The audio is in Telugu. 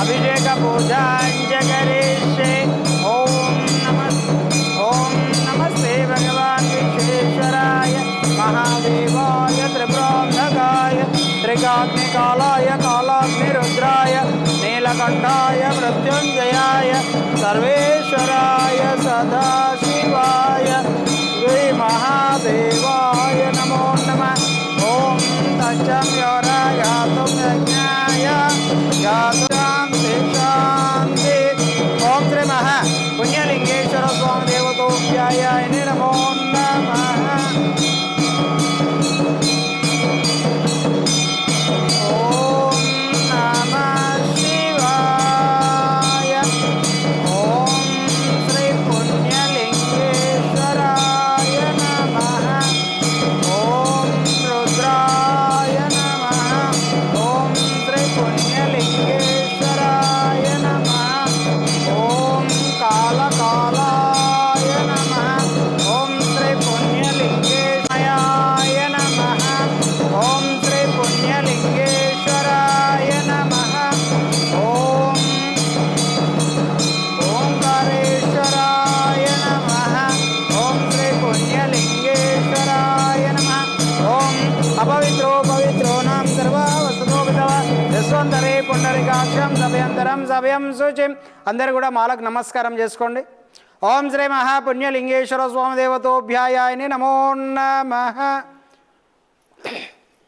అభిషేక పూజాంజగరీషే ఓం నమ ఓం నమస్తే భగవాన్ విశ్వేశ్వరాయ మహాదేవాయ త్రిబ్రహ్మకాయ త్రికాగ్నికాలాయ కాలాగ్నిరుద్రాయ నీలకంఠాయ మృత్యుంజయాయ సర్వేశ్వరాయ వెంకటేశ్వర స్వామి దేవతోప్యాయ సభయంతరం సభ్యం శుచిం అందరు కూడా మాలకు నమస్కారం చేసుకోండి. ఓం శ్రీ మహాపుణ్యలింగేశ్వర స్వామి దేవతోభ్యాయాయని నమో నమ.